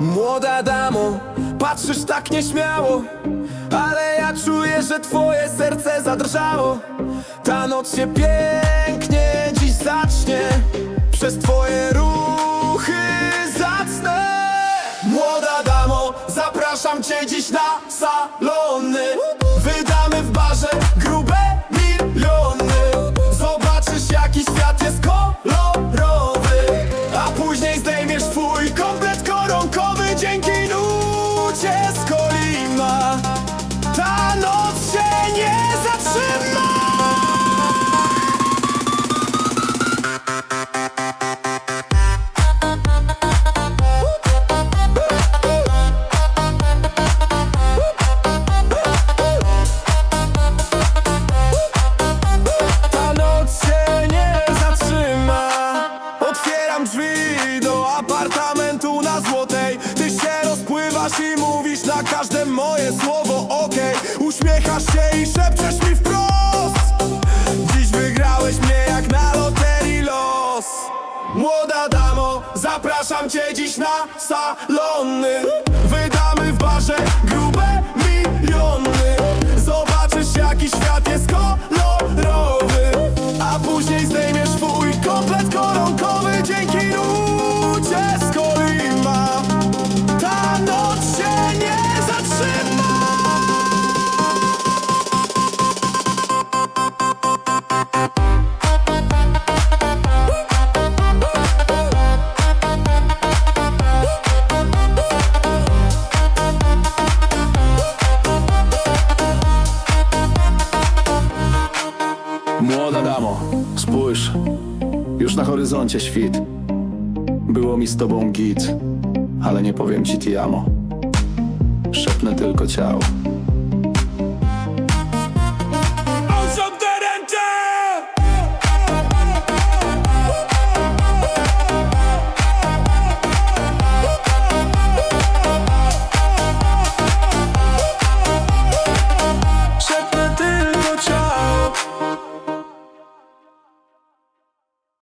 Młoda damo, patrzysz tak nieśmiało Ale ja czuję, że twoje serce zadrżało. Ta noc się pięknie dziś zacznie Przez twoje ruchy zacne Młoda damo, zapraszam cię dziś na salony i szepczesz mi wprost. Dziś wygrałeś mnie jak na loterii los. Młoda damo, zapraszam cię dziś na salony damo, spójrz, już na horyzoncie świt. Było mi z tobą git, ale nie powiem ci ti amo. Szepnę tylko ciało.